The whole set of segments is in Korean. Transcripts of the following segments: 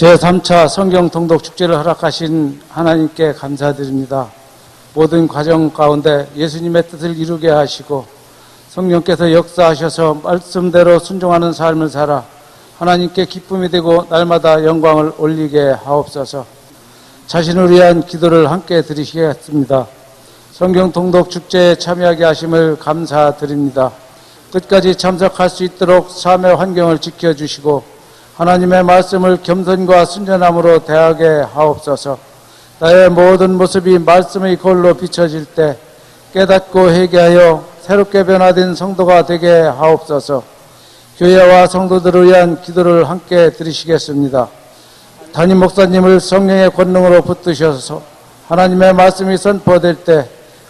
제3차 성경 통독 축제를 허락하신 하나님께 감사드립니다. 모든 과정 가운데 예수님의 뜻을 이루게 하시고 성령께서 역사하셔서 말씀대로 순종하는 삶을 살아 하나님께 기쁨이 되고 날마다 영광을 올리게 하옵소서. 자신을 위한 기도를 함께 드리시겠습니다. 성경 통독 축제에 참여하게 하심을 감사드립니다. 끝까지 참석할 수 있도록 삶의 환경을 지켜주시고 하나님의 말씀을 겸손과 순전함으로 대하게 하옵소서. 나의 모든 모습이 말씀의 거울로 비춰질 때 깨닫고 회개하여 새롭게 변화된 성도가 되게 하옵소서. 교회와 성도들을 위한 기도를 함께 드리시겠습니다. 담임 목사님을 성령의 권능으로 붙드셔서 하나님의 말씀이 선포될 때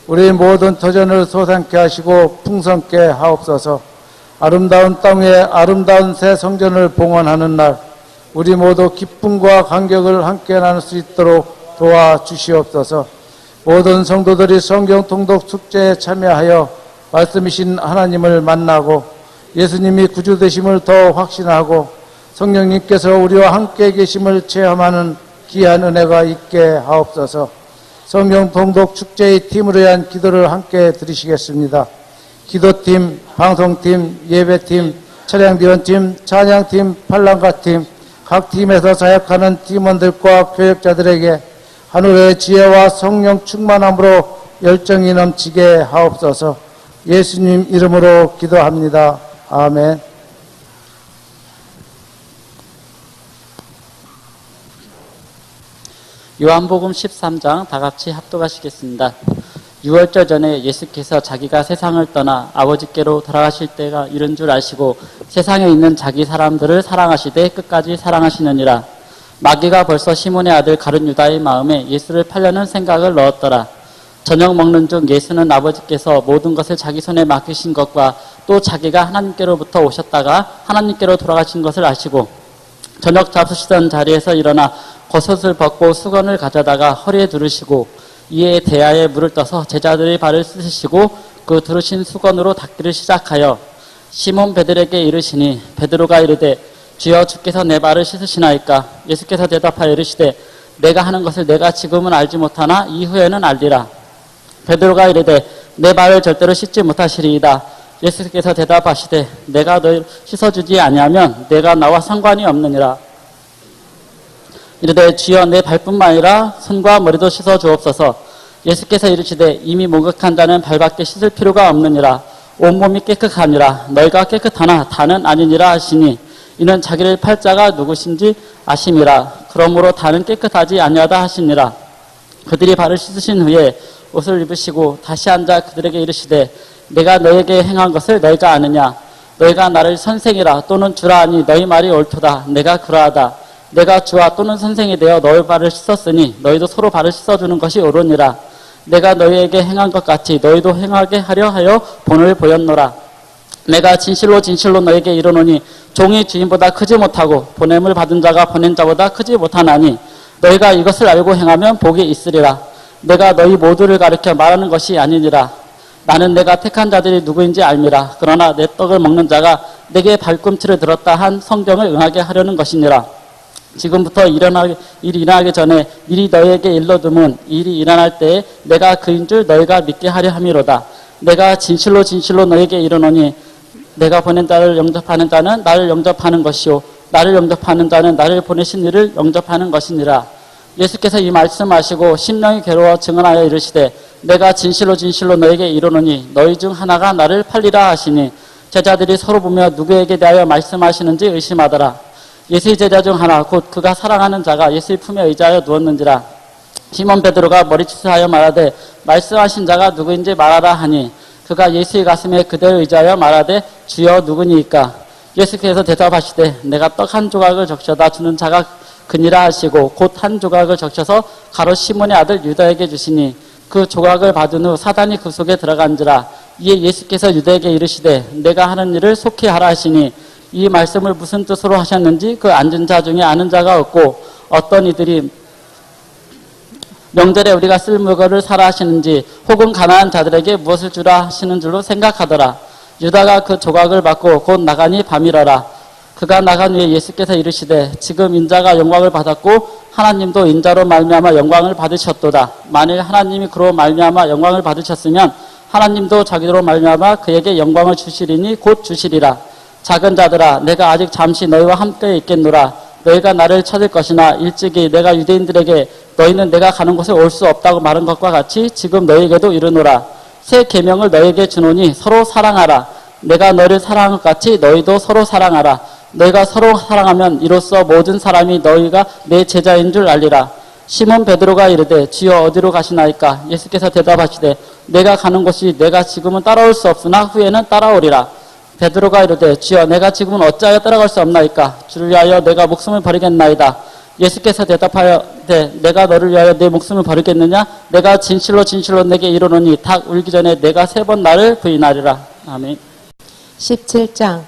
우리 모든 터전을 솟아게 하시고 풍성케 하옵소서. 아름다운 땅 위에 아름다운 새 성전을 봉헌하는 날 우리 모두 기쁨과 감격을 함께 나눌 수 있도록 도와주시옵소서. 모든 성도들이 성경 통독 축제에 참여하여 말씀이신 하나님을 만나고 예수님이 구주 되심을 더 확신하고 성령님께서 우리와 함께 계심을 체험하는 귀한 은혜가 있게 하옵소서. 성경 통독 축제의 팀을 위한 기도를 함께 드리시겠습니다. 기도팀, 방송팀, 예배팀, 차량지원팀, 찬양팀, 팔랑가팀, 각 팀에서 사역하는 팀원들과 교역자들에게 하늘의 지혜와 성령 충만함으로 열정이 넘치게 하옵소서 예수님 이름으로 기도합니다. 아멘. 요한복음 13장 다 같이 합독하시겠습니다. 6월절 전에 예수께서 자기가 세상을 떠나 아버지께로 돌아가실 때가 이른 줄 아시고 세상에 있는 자기 사람들을 사랑하시되 끝까지 사랑하시느니라. 마귀가 벌써 시몬의 아들 가룟 유다의 마음에 예수를 팔려는 생각을 넣었더라. 저녁 먹는 중 예수는 아버지께서 모든 것을 자기 손에 맡기신 것과 또 자기가 하나님께로부터 오셨다가 하나님께로 돌아가신 것을 아시고 저녁 잡수시던 자리에서 일어나 겉옷을 벗고 수건을 가져다가 허리에 두르시고 이에 대야에 물을 떠서 제자들의 발을 씻으시고 그 두르신 수건으로 닦기를 시작하여 시몬 베드로에게 이르시니 베드로가 이르되 주여 주께서 내 발을 씻으시나이까? 예수께서 대답하여 이르시되 내가 하는 것을 내가 지금은 알지 못하나 이후에는 알리라. 베드로가 이르되 내 발을 절대로 씻지 못하시리이다. 예수께서 대답하시되 내가 너를 씻어주지 아니하면 내가 나와 상관이 없느니라 이르되 주여 내 발뿐만 아니라 손과 머리도 씻어 주옵소서. 예수께서 이르시되 이미 목욕한 자는 발밖에 씻을 필요가 없느니라. 온몸이 깨끗하니라. 너희가 깨끗하나 다는 아니니라 하시니 이는 자기를 팔자가 누구신지 아심이라. 그러므로 다는 깨끗하지 아니하다 하시니라. 그들이 발을 씻으신 후에 옷을 입으시고 다시 앉아 그들에게 이르시되 내가 너에게 행한 것을 너희가 아느냐 너희가 나를 선생이라 또는 주라 하니 너희 말이 옳도다 내가 그러하다 내가 주와 또는 선생이 되어 너희 발을 씻었으니 너희도 서로 발을 씻어주는 것이 옳으니라. 내가 너희에게 행한 것 같이 너희도 행하게 하려 하여 본을 보였노라. 내가 진실로 진실로 너에게 이르노니 종이 주인보다 크지 못하고 보냄을 받은 자가 보낸 자보다 크지 못하나니 너희가 이것을 알고 행하면 복이 있으리라. 내가 너희 모두를 가르쳐 말하는 것이 아니니라. 나는 내가 택한 자들이 누구인지 알미라. 그러나 내 떡을 먹는 자가 내게 발꿈치를 들었다 한 성경을 응하게 하려는 것이니라. 지금부터 일어나기, 일이 일어나기 전에 미리 너희에게 일러두면 일이 일어날 때에 내가 그인 줄 너희가 믿게 하려 함이로다. 내가 진실로 진실로 너희에게 이르노니 내가 보낸 자를 영접하는 자는 나를 영접하는 것이요 나를 영접하는 자는 나를 보내신 이를 영접하는 것이니라. 예수께서 이 말씀하시고 심령이 괴로워 증언하여 이르시되 내가 진실로 진실로 너에게 이르노니 너희 중 하나가 나를 팔리라 하시니 제자들이 서로 보며 누구에게 대하여 말씀하시는지 의심하더라. 예수의 제자 중 하나 곧 그가 사랑하는 자가 예수의 품에 의자하여 누웠는지라. 시몬 베드로가 머리짓을 하여 말하되 말씀하신 자가 누구인지 말하라 하니 그가 예수의 가슴에 그대로 의자하여 말하되 주여 누구니이까? 예수께서 대답하시되 내가 떡 한 조각을 적셔다 주는 자가 그니라 하시고 곧 한 조각을 적셔서 가로 시몬의 아들 유다에게 주시니 그 조각을 받은 후 사단이 그 속에 들어간지라. 이에 예수께서 유다에게 이르시되 내가 하는 일을 속히 하라 하시니 이 말씀을 무슨 뜻으로 하셨는지 그 앉은 자 중에 아는 자가 없고 어떤 이들이 명절에 우리가 쓸 물건을 사라 하시는지 혹은 가난한 자들에게 무엇을 주라 하시는 줄로 생각하더라. 유다가 그 조각을 받고 곧 나가니 밤이러라. 그가 나간 후에 예수께서 이르시되 지금 인자가 영광을 받았고 하나님도 인자로 말미암아 영광을 받으셨도다. 만일 하나님이 그로 말미암아 영광을 받으셨으면 하나님도 자기로 말미암아 그에게 영광을 주시리니 곧 주시리라. 작은 자들아 내가 아직 잠시 너희와 함께 있겠노라. 너희가 나를 찾을 것이나 일찍이 내가 유대인들에게 너희는 내가 가는 곳에 올 수 없다고 말한 것과 같이 지금 너희에게도 이르노라. 새 계명을 너희에게 주노니 서로 사랑하라. 내가 너를 사랑한 것 같이 너희도 서로 사랑하라. 너희가 서로 사랑하면 이로써 모든 사람이 너희가 내 제자인 줄 알리라. 시몬 베드로가 이르되 주여 어디로 가시나이까? 예수께서 대답하시되 내가 가는 곳이 내가 지금은 따라올 수 없으나 후에는 따라오리라. 베드로가 이르되 주여 내가 지금은 어찌하여 따라갈 수 없나이까? 주를 위하여 내가 목숨을 버리겠나이다. 예수께서 대답하여되 내가 너를 위하여 내 목숨을 버리겠느냐? 내가 진실로 진실로 내게 이르노니 닭 울기 전에 내가 세 번 나를 부인하리라. 아멘. 17장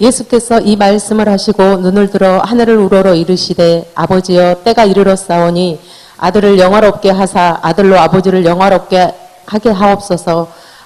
예수께서 이 말씀을 하시고 눈을 들어 하늘을 우러러 이르시되 아버지여 때가 이르렀사오니 아들을 영화롭게 하사 아들로 아버지를 영화롭게 하게 하옵소서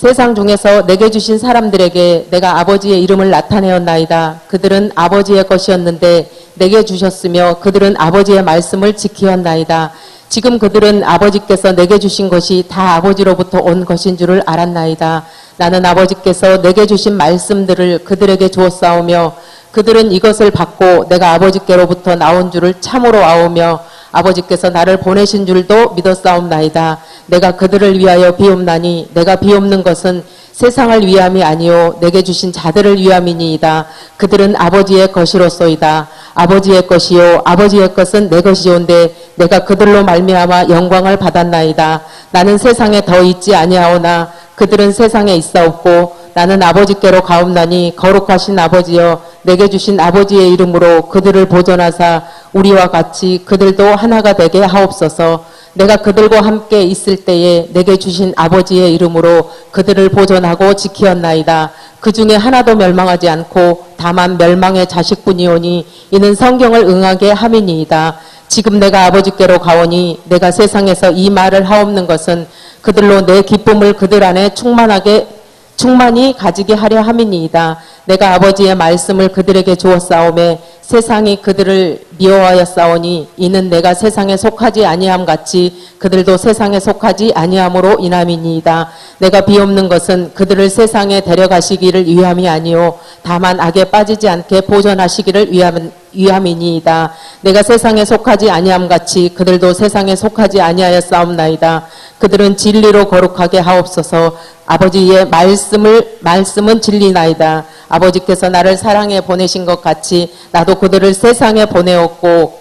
세상 중에서 내게 주신 사람들에게 내가 아버지의 이름을 나타내었나이다. 그들은 아버지의 것이었는데 내게 주셨으며 그들은 아버지의 말씀을 지키었나이다. 지금 그들은 아버지께서 내게 주신 것이 다 아버지로부터 온 것인 줄을 알았나이다. 나는 아버지께서 내게 주신 말씀들을 그들에게 주었사오며 그들은 이것을 받고 내가 아버지께로부터 나온 줄을 참으로 아오며 아버지께서 나를 보내신 줄도 믿었사옵나이다. 내가 그들을 위하여 비옵나니 내가 비옵는 것은 세상을 위함이 아니요 내게 주신 자들을 위함이니이다. 그들은 아버지의 것이로소이다. 아버지의 것이요 아버지의 것은 내 것이온데 내가 그들로 말미암아 영광을 받았나이다. 나는 세상에 더 있지 아니하오나 그들은 세상에 있사옵고 나는 아버지께로 가옵나니 거룩하신 아버지여 내게 주신 아버지의 이름으로 그들을 보존하사 우리와 같이 그들도 하나가 되게 하옵소서. 내가 그들과 함께 있을 때에 내게 주신 아버지의 이름으로 그들을 보존하고 지키었나이다. 그 중에 하나도 멸망하지 않고 다만 멸망의 자식뿐이오니 이는 성경을 응하게 함이니이다. 지금 내가 아버지께로 가오니 내가 세상에서 이 말을 하옵는 것은 그들로 내 기쁨을 그들 안에 충만하게 충만히 가지게 하려 함이니이다. 내가 아버지의 말씀을 그들에게 주었사오매 세상이 그들을 미워하였사오니 이는 내가 세상에 속하지 아니함 같이 그들도 세상에 속하지 아니함으로 인함이니이다. 내가 비옵는 것은 그들을 세상에 데려가시기를 위함이 아니요 다만 악에 빠지지 않게 보존하시기를 위함 위함이니이다. 내가 세상에 속하지 아니함 같이 그들도 세상에 속하지 아니하였사옵나이다. 그들은 진리로 거룩하게 하옵소서. 아버지의 말씀을 말씀은 진리나이다. 아버지께서 나를 사랑해 보내신 것 같이 나도 그들을 세상에 보내었고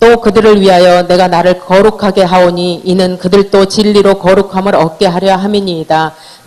또 그들을 위하여 내가 나를 거룩하게 하오니 이는 그들도 진리로 거룩함을 얻게 하려 함이니이다.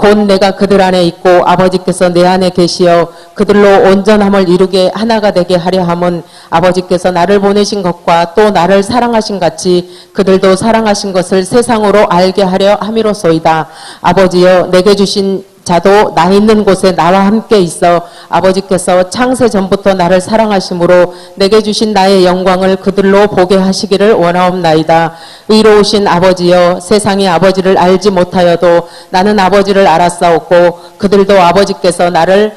곧 내가 그들 안에 있고 아버지께서 내 안에 계시어 그들로 온전함을 이루게 하나가 되게 하려 함은 아버지께서 나를 보내신 것과 또 나를 사랑하신 같이 그들도 사랑하신 것을 세상으로 알게 하려 함이로소이다. 아버지여 내게 주신 자도 나 있는 곳에 나와 함께 있어 아버지께서 창세 전부터 나를 사랑하심으로 내게 주신 나의 영광을 그들로 보게 하시기를 원하옵나이다. 의로우신 아버지여 세상이 아버지를 알지 못하여도 나는 아버지를 알았사옵고 그들도 아버지께서 나를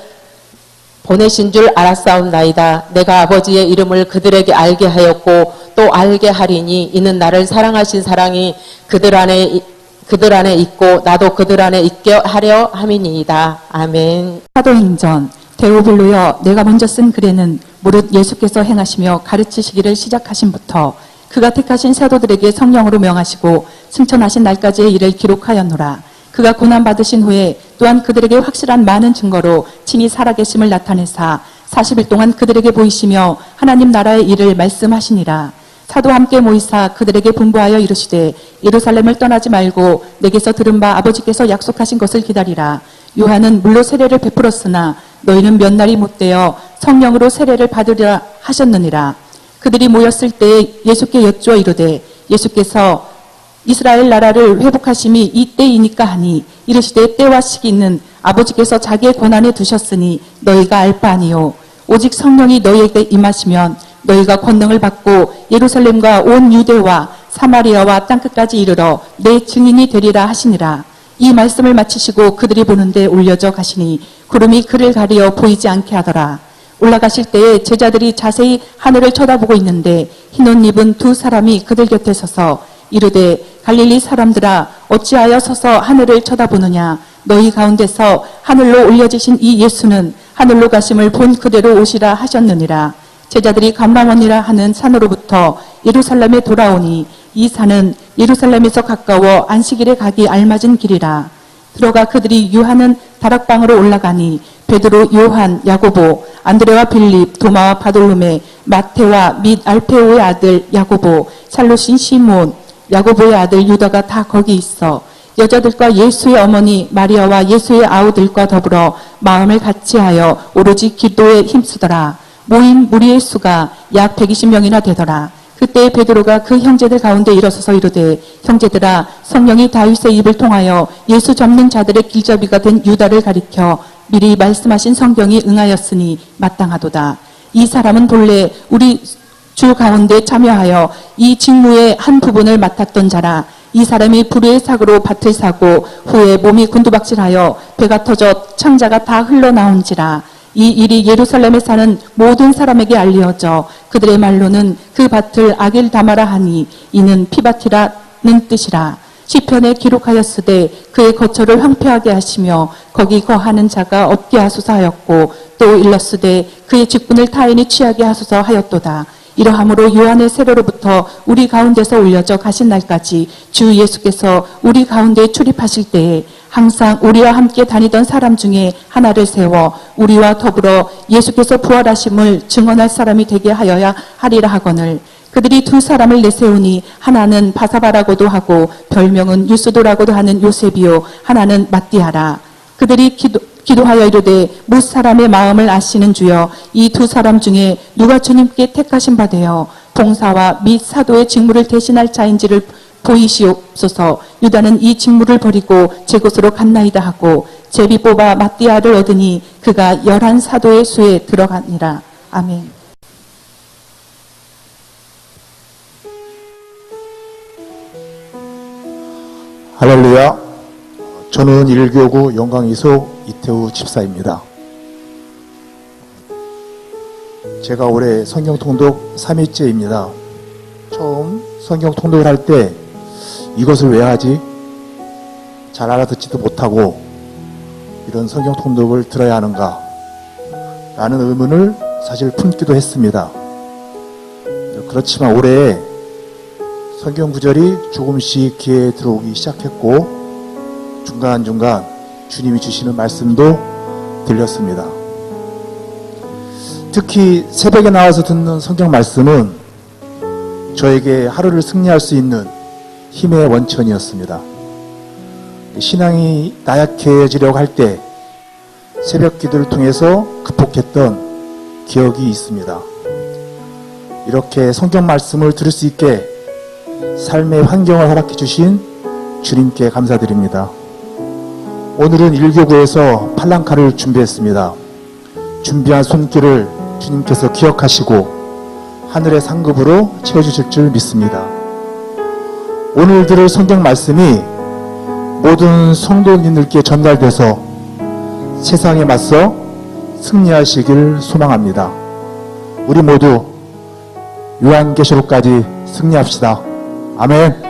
보내신 줄 알았사옵나이다. 내가 아버지의 이름을 그들에게 알게 하였고 또 알게 하리니 이는 나를 사랑하신 사랑이 그들 안에 이- 그들 안에 있고 나도 그들 안에 있게 하려 함이니이다. 아멘. 사도행전 데오빌로여 내가 먼저 쓴 글에는 무릇 예수께서 행하시며 가르치시기를 시작하신부터 그가 택하신 사도들에게 성령으로 명하시고 승천하신 날까지의 일을 기록하였노라. 그가 고난받으신 후에 또한 그들에게 확실한 많은 증거로 친히 살아계심을 나타내사 40일 동안 그들에게 보이시며 하나님 나라의 일을 말씀하시니라. 사도 함께 모이사 그들에게 분부하여 이르시되 예루살렘을 떠나지 말고 내게서 들은 바 아버지께서 약속하신 것을 기다리라. 요한은 물로 세례를 베풀었으나 너희는 몇 날이 못되어 성령으로 세례를 받으리라 하셨느니라. 그들이 모였을 때 예수께 여쭈어 이르되 예수께서 이스라엘 나라를 회복하심이 이 때이니까 하니 이르시되 때와 시기는 아버지께서 자기의 권한에 두셨으니 너희가 알 바 아니요 오직 성령이 너희에게 임하시면 너희가 권능을 받고 예루살렘과 온 유대와 사마리아와 땅끝까지 이르러 내 증인이 되리라 하시니라. 이 말씀을 마치시고 그들이 보는데 올려져 가시니 구름이 그를 가리어 보이지 않게 하더라. 올라가실 때에 제자들이 자세히 하늘을 쳐다보고 있는데 흰옷 입은 두 사람이 그들 곁에 서서 이르되 갈릴리 사람들아 어찌하여 서서 하늘을 쳐다보느냐? 너희 가운데서 하늘로 올려지신 이 예수는 하늘로 가심을 본 그대로 오시라 하셨느니라 제자들이 감람원이라 하는 산으로부터 예루살렘에 돌아오니 이 산은 예루살렘에서 가까워 안식일에 가기 알맞은 길이라 들어가 그들이 유하는 다락방으로 올라가니 베드로, 요한, 야고보, 안드레와 빌립, 도마와 바돌로메, 마테와 및 알페오의 아들 야고보, 살로신 시몬, 야고보의 아들 유다가 다 거기 있어 여자들과 예수의 어머니 마리아와 예수의 아우들과 더불어 마음을 같이하여 오로지 기도에 힘쓰더라. 모인 무리의 수가 약 120명이나 되더라. 그때 베드로가 그 형제들 가운데 일어서서 이르되 형제들아 성령이 다윗의 입을 통하여 예수 접는 자들의 길잡이가 된 유다를 가리켜 미리 말씀하신 성경이 응하였으니 마땅하도다. 이 사람은 본래 우리 주 가운데 참여하여 이 직무의 한 부분을 맡았던 자라 이 사람이 불의의 사고로 밭을 사고 후에 몸이 곤두박질하여 배가 터져 창자가 다 흘러나온지라 이 일이 예루살렘에 사는 모든 사람에게 알려져 그들의 말로는 그 밭을 악일 담아라 하니 이는 피밭이라는 뜻이라. 시편에 기록하였으되 그의 거처를 황폐하게 하시며 거기 거하는 자가 없게 하소서 하였고 또 일렀으되 그의 직분을 타인이 취하게 하소서 하였도다. 이러함으로 요한의 세례로부터 우리 가운데서 올려져 가신 날까지 주 예수께서 우리 가운데 출입하실 때에 항상 우리와 함께 다니던 사람 중에 하나를 세워 우리와 더불어 예수께서 부활하심을 증언할 사람이 되게 하여야 하리라 하거늘. 그들이 두 사람을 내세우니 하나는 바사바라고도 하고 별명은 유스도라고도 하는 요셉이요. 하나는 마띠아라. 그들이 기도, 기도하여 이르되 못 사람의 마음을 아시는 주여 이 두 사람 중에 누가 주님께 택하신 바 되어 봉사와 및 사도의 직무를 대신할 자인지를 보이시옵소서 유다는 이 직무를 버리고 제 곳으로 갔나이다 하고 제비 뽑아 마띠아를 얻으니 그가 열한 사도의 수에 들어가니라 아멘. 할렐루야. 저는 일교구 영광이소 이태우 집사입니다. 제가 올해 성경 통독 3일째입니다. 처음 성경 통독을 할때 이것을 왜 하지? 잘 알아듣지도 못하고 이런 성경 통독을 들어야 하는가? 라는 의문을 사실 품기도 했습니다. 그렇지만 올해 성경 구절이 조금씩 귀에 들어오기 시작했고 중간중간 주님이 주시는 말씀도 들렸습니다. 특히 새벽에 나와서 듣는 성경 말씀은 저에게 하루를 승리할 수 있는 힘의 원천이었습니다. 신앙이 나약해지려고 할 때 새벽 기도를 통해서 극복했던 기억이 있습니다. 이렇게 성경 말씀을 들을 수 있게 삶의 환경을 허락해 주신 주님께 감사드립니다. 오늘은 일교구에서 팔랑카를 준비했습니다. 준비한 손길을 주님께서 기억하시고 하늘의 상급으로 채워주실 줄 믿습니다. 오늘 들을 성경 말씀이 모든 성도님들께 전달돼서 세상에 맞서 승리하시길 소망합니다. 우리 모두 요한계시록까지 승리합시다. 아멘.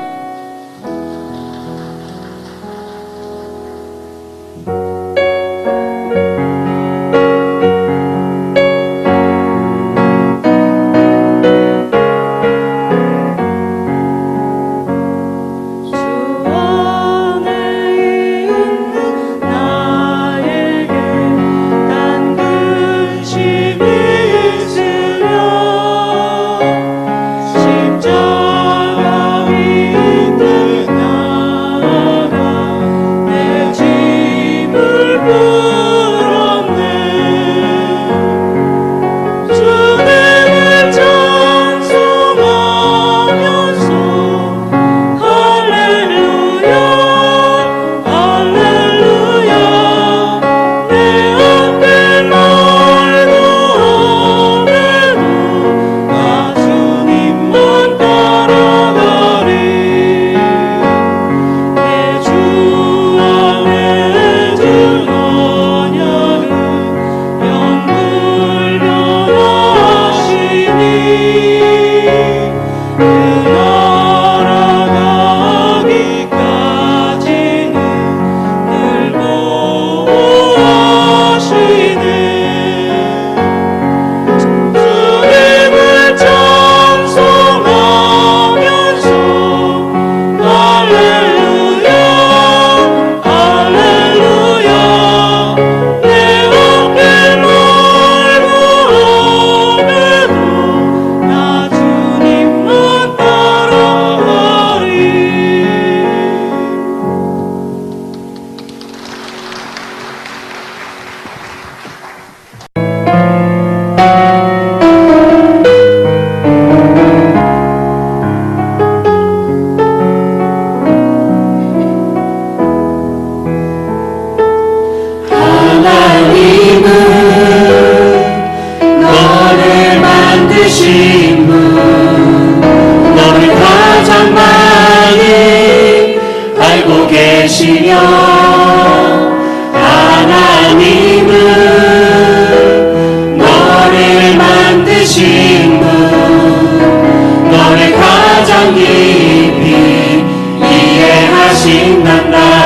가장 깊이 이해하신단다.